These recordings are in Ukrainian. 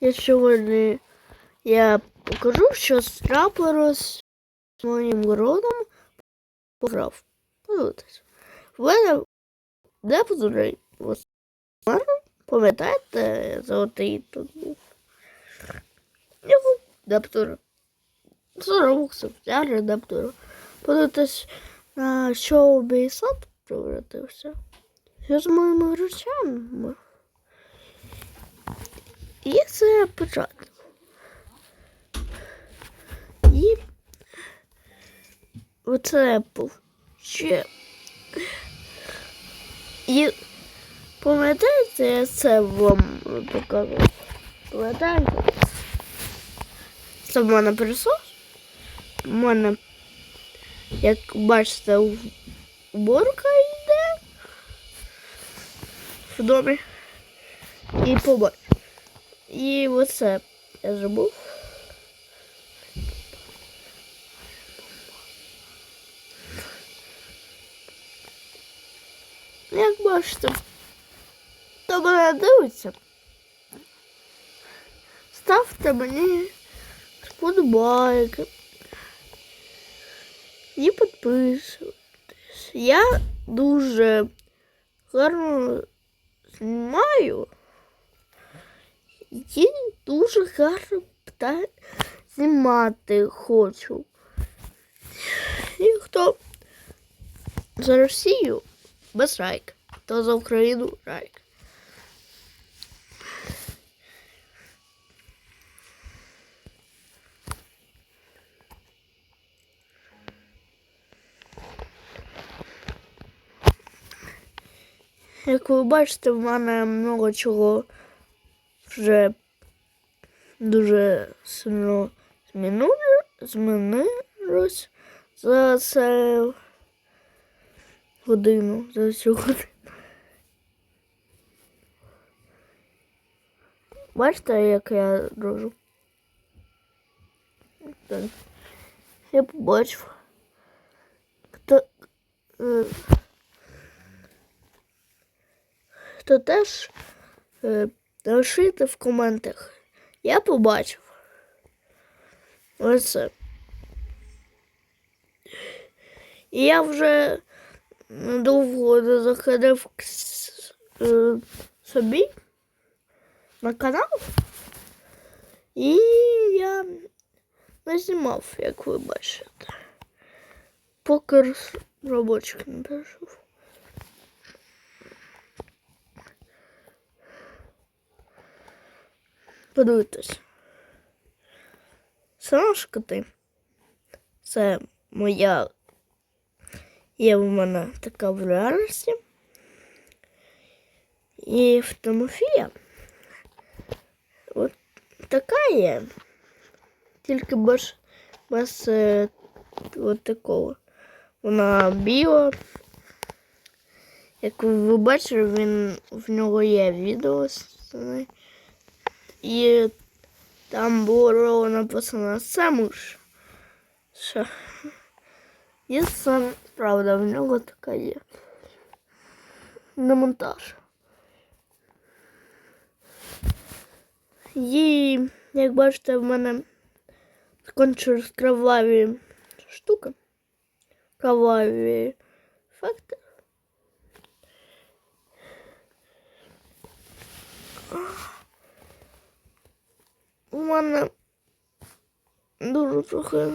Я сьогодні я покажу, що трапилось з моїм городом пограв. Подивитись. В мене депозорий. Пам'ятаєте, золотий тут був. Його. 40 буксів. Я же. Подивитись, на що обійсад превратився. Що з моїми речами? І це початок. І оце ще. І пам'ятаєте, я це вам показував? Пам'ятаєте? Це в мене присос. У мене, як бачите, уборка йде в домі. І побач. І оце я забув. Як бачите, хто мене дивиться, ставте мені сподобайки і підписуйтесь. Я дуже гарно знімаю. І дуже гарно пта- знімати хочу. І хто за Росію без райк, то за Україну райк. Як ви бачите, в мене много чого вже дуже сильно змінило, змінилось за це годину, за цю годину. Бачите, як я дружу? Так. Я побачив. Хто, е, хто теж е, Напишіть в коментах. Я побачив. Ось це. І я вже довго не заходив к е, собі на канал. І я не знімав, як ви бачите. Поки роз- робочик не прийшов. Подивитись. Сонашкоти. Це моя. Є в мене така в реальності. І в Тимофія. От така є. Тільки без, без е, от такого. Вона біо. Як ви бачили, він в нього є відео. з. І там було написано Самуш. Що? І сам, правда, в нього така є. На монтаж. І, як бачите, в мене кончились кроваві штуки. Кроваві ефекти. Мене дуже трохи.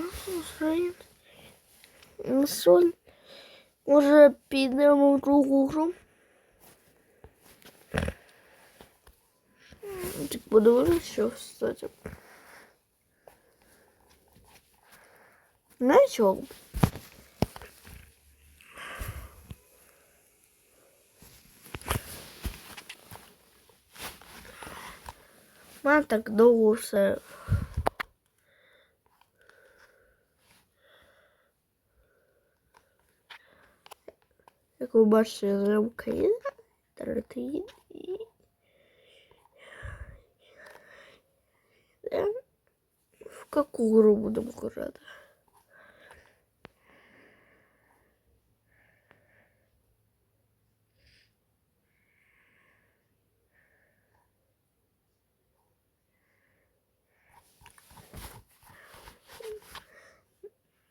Соль. Може підемо в другу гру. Так подивлюсь, що кстати. Знаєш чого? У так довго все. Як ви бачите, я з України, третій в яку гру будемо грати?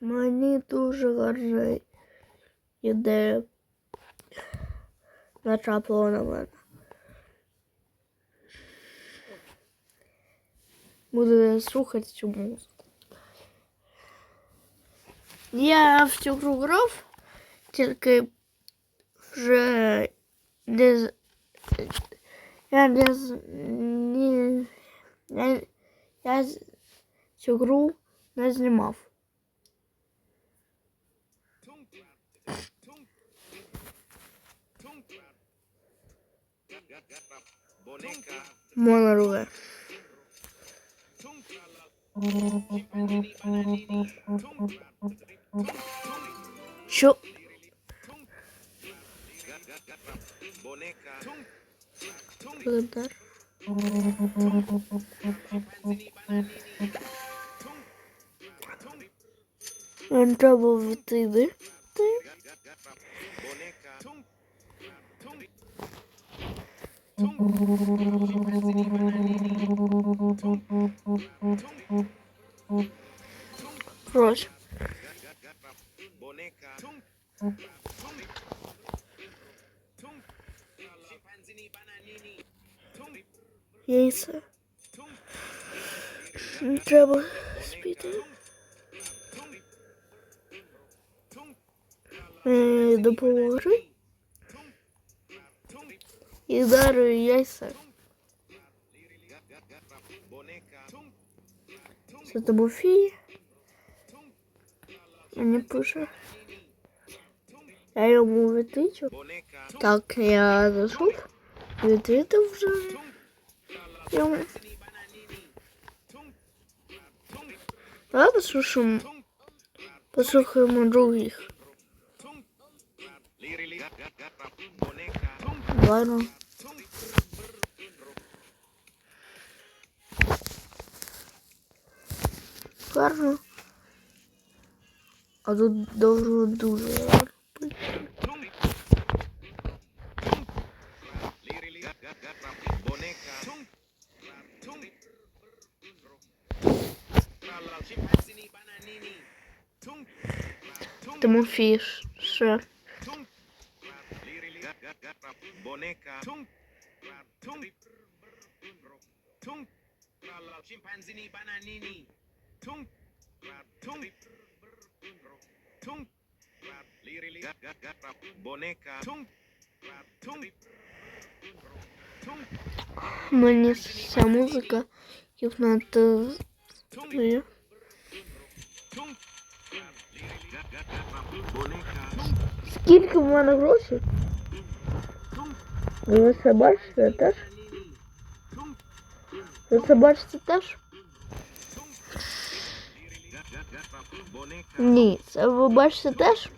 Мені дуже гарна ідея натрапила на мене. Буду слухати цю музику. Я в цю гру грав, тільки вже не я не ні, я, я цю гру не знімав. Boneca, Монорве. Що? boneca, Календар. Нам треба відійти. boneca, Boneca, Яйце. Не треба спіти. Е, Допомогли. І дарую яйця. boneca, Це Тимофій. Мені пише. Я йому відвічу. boneca, Так, я зайшов. Відвітив вже. Йому. Давай послухаємо. Послухаємо других. Lirili, boneca, Ладно. Гарно. А тут дуже дуже гарно. lirili, boneca, Тимофій ще. lirili, boneca, chimpanzini bananini, lirili, boneca, Мені ця музика гіпнотизує. Скільки в мене грошей? Ви це бачите теж? Ви це бачите теж? Ні, це ви бачите теж?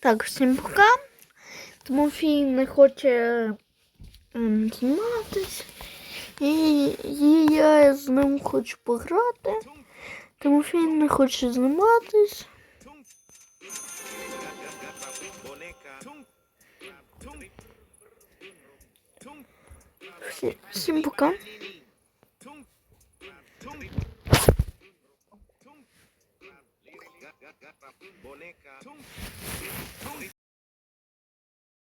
Так, всім пока. Тимофій не хоче ем, зніматись. І, і я з ним хочу пограти. Тимофій не хоче зніматись. Всім пока.